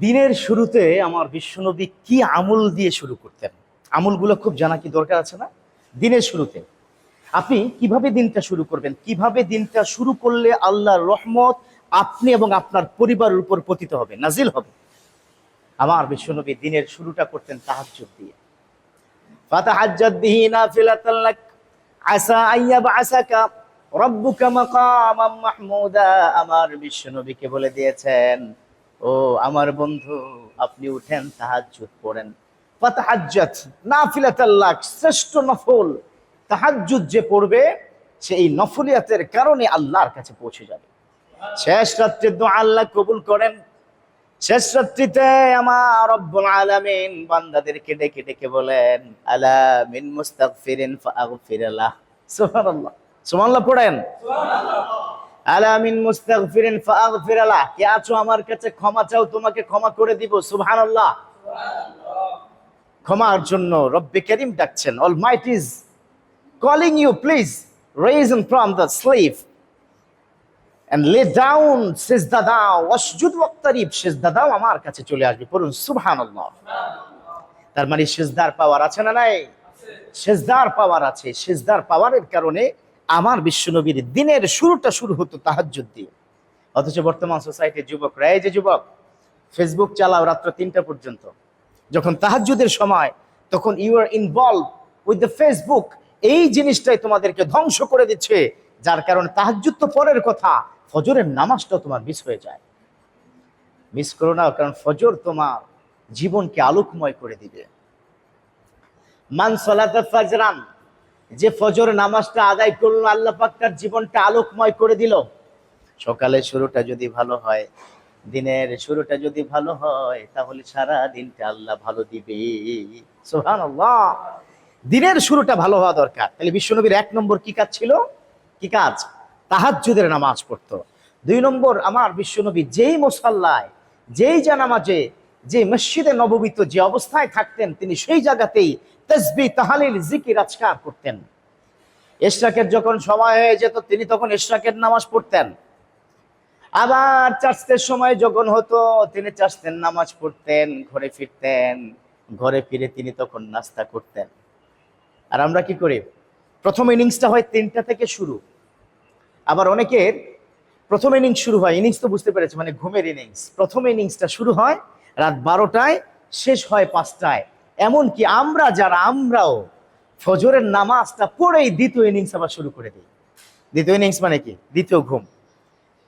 দিনের শুরুতে আমার বিশ্বনবী কি আমল দিয়ে শুরু করতেন? আমলগুলো খুব জানা কি দরকার আছে না? দিনের শুরুতে। আপনি কীভাবে দিনটা শুরু করবেন? কীভাবে দিনটা শুরু করলে আল্লাহর রহমত আপনি এবং আপনার পরিবারের উপর পতিত হবে, নাজিল হবে? আমার বিশ্বনবী দিনের শুরুটা করতেন তাহাজ্জুদ দিয়ে। আমার বিশ্বনবীকে বলে দিয়েছেন ও আমার বন্ধু, আপনি উঠেন, তাহাজ্জুদ পড়েন। ফাতাহাজ্জাত, নাফিলাতাল লাক, শ্রেষ্ঠ নফল। তাহাজ্জুদ যে পড়বে সে এই নফলিয়াতের কারণে আল্লাহর কাছে পৌঁছে যাবে। শেষ রাত্রে দোয়া আল্লাহ কবুল করেন। শেষ রাত্রিতে আমার রব্বুল আলামিন বান্দাদেরকে ডেকে ডেকে বলেন, আলা মিন মুস্তাগফিরিন ফাগফির লাহ। সুবহানাল্লাহ। সুবহানাল্লাহ পড়েন? মিন মুস্তাগফিরিন ফাগফির লাহ কে আছো আমার কাছে ক্ষমা চাও, তোমাকে ক্ষমা করে দিব, সুবহানাল্লাহ। ক্ষমার জন্য রব্বে করিম ডাকছেন, almighty is calling you, please rise from the sleep and lay down, সেজদা দাও, ওয়াসজুদ ওয়াক্তারিব, সেজদা দাও আমার কাছে চলে আসবে, পড়ুন, সুবহানাল্লাহ। তার মানে সেজদার পাওয়ার আছে না নাই? সেজদার পাওয়ার আছে, সেজদার পাওয়ারের কারণে আমার বিশ্বনবীর দিনের শুরুটা শুরু হতো তাহাজ্জুদ দিয়ে। অথচ বর্তমান সোসাইটির যুবকরা এই যে যুবক, ফেসবুক চালাও রাত্র তিনটা পর্যন্ত। যখন তাহাজ্জুদের সময়, তখন you are involve with the Facebook এই জিনিসটাই তোমাদেরকে ধ্বংস করে দিচ্ছে। যার কারণে তাহাজ্জুদ তো পরের কথা, ফজরের নামাজটা তোমার মিস হয়ে যায়। মিস করো না, কারণ ফজর তোমার জীবনকে আলোকময় করে দিবে। মান সলাতে ফাজরান যে ফজর নামাজটা আদায় করল, আল্লাহ পাক তার জীবনটা আলোকময় করে দিল। সকালের শুরুটা যদি ভালো হয়, দিনের শুরুটা যদি ভালো হয়, তাহলে সারা দিনটা আল্লাহ ভালো দিবে। দিনের শুরুটা ভালো হওয়া দরকার। তাহলে বিশ্বনবীর এক নম্বর কি কাজ ছিল? কি কাজ? তাহাজ্জুদের নামাজ পড়তো। দুই নম্বর, আমার বিশ্বনবী যেই মোসাল্লায়, যেই জানামাজে যে মসজিদে নববিত যে অবস্থায় থাকতেন, তিনি সেই জায়গাতেই তসবি, তাহালিল, জিকির, আজকার করতেন। এশরাকের যখন সময় হয়ে যেত, তিনি তখন এশরাকের নামাজ পড়তেন। আবার চাষতের সময় যখন হতো, তিনি চাষতেন নামাজ পড়তেন, ঘরে ফিরতেন। ঘরে ফিরে তিনি তখন নাস্তা করতেন। আর আমরা কি করি? প্রথম ইনিংসটা হয় তিনটা থেকে শুরু। আবার অনেকের প্রথম ইনিংস শুরু হয়, ইনিংস তো বুঝতে পেরেছে মানে ঘুমের ইনিংস। প্রথম ইনিংসটা শুরু হয় রাত বারোটায়, শেষ হয় পাঁচটায়। এমনকি আমরা যারা, আমরাও ফজরের নামাজটা পড়েই দ্বিতীয় ইনিংস আবার শুরু করে দিই। দ্বিতীয় ইনিংস মানে কি? দ্বিতীয় ঘুম।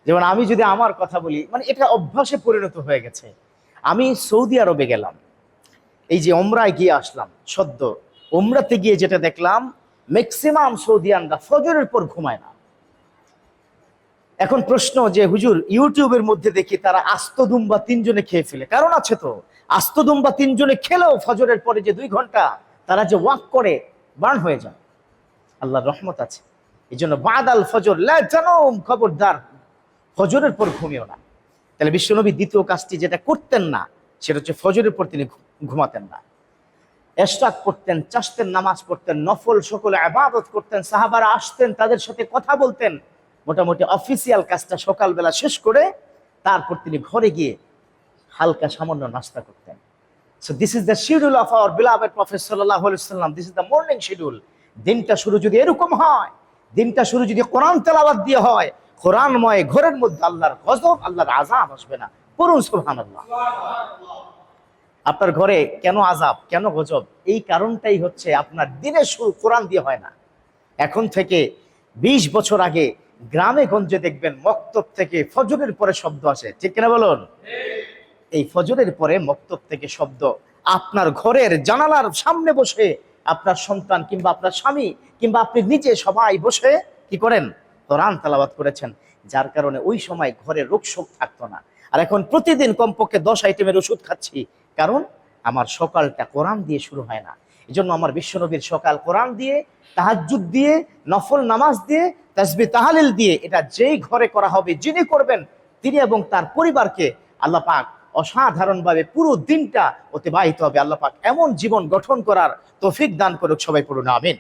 যেমন আমি যদি আমার কথা বলি মানে এটা অভ্যাসে পরিণত হয়ে গেছে। আমি সৌদি আরবে গেলাম। এই যে ওমরায় গিয়ে আসলাম, সদ্য। ওমরাতে গিয়ে যেটা দেখলাম ম্যাক্সিমাম সৌদিয়ানরা ফজরের পর ঘুমায় না। এখন প্রশ্ন যে, হুজুর, ইউটিউবের মধ্যে দেখি তারা আস্ত দুম্বা তিনজনে খেয়ে ফেলে। কারণ আছে তো আস্ত দুম্বা তিনজনে খেলেও ফজরের পরে যে দুই ঘণ্টা তারা যে ওয়াক করে, বার্ন হয়ে যায়। আল্লাহর রহমত আছে। এই জন্য বাদাল ফজর জানুম, খবরদার। ফজরের পর ঘুমিও না। তাহলে বিশ্বনবী দ্বিতীয় কাজটি যেটা করতেন না, সেটা হচ্ছে ফজরের পর তিনি ঘুমাতেন না। এশরাক পড়তেন, চাষতেন, নামাজ পড়তেন, নফল, সকলে আবাদত করতেন, সাহাবারা আসতেন, তাদের সাথে কথা বলতেন। মোটামুটি অফিসিয়াল কাজটা সকালবেলা শেষ করে তারপর তিনি ঘরে গিয়ে হালকা সামান্য নাস্তা করতেন। So this is the schedule of our beloved professor সাল্লাহ সাল্লাম this is the morning schedule দিনটা শুরু যদি এরকম হয়, দিনটা শুরু যদি কোরআন তেলাবাদ দিয়ে হয়, কোরআনময় ঘরের মধ্যে আল্লাহর গজব, আল্লাহর আজাব আসবে না। পড়ুন সুবহানাল্লাহ। আপনার ঘরে কেন আজাব কেন গজব? এই কারণটাই হচ্ছে আপনার দিনের শুরু কোরআন দিয়ে হয় না। এখন থেকে ২০ বছর আগে গ্রামে গঞ্জে দেখবেন মক্তব থেকে ফজরের পরে শব্দ আসে। ঠিক কিনা বলুন? এই ফজরের পরে মক্তব থেকে শব্দ আপনার ঘরের জানালার সামনে বসে আপনার সন্তান কিংবা আপনার স্বামী কিংবা আপনি নিজে সবাই বসে কি করেন? কোরআন তালাবাদ করেছেন। যার কারণে ওই সময় ঘরে রোগ শোক থাকতো না। আর এখন প্রতিদিন কমপক্ষে দশ আইটেমের ওষুধ খাচ্ছি। কারণ আমার সকালটা কোরআন দিয়ে শুরু হয় না। এই জন্য আমার বিশ্বনবীর সকাল কোরআন দিয়ে, তাহাজ্জুদ দিয়ে, নফল নামাজ দিয়ে তাসবি তাহালিল দিয়ে এটা যেই ঘরে করা হবে, যিনি করবেন, তিনি এবং তার পরিবারকে আল্লাহ পাক অসাধারণভাবে পুরো দিনটা অতিবাহিত হবে। আল্লাহ পাক এমন জীবন গঠন করার তৌফিক দান করুক সবাই পড়ুন, আমিন।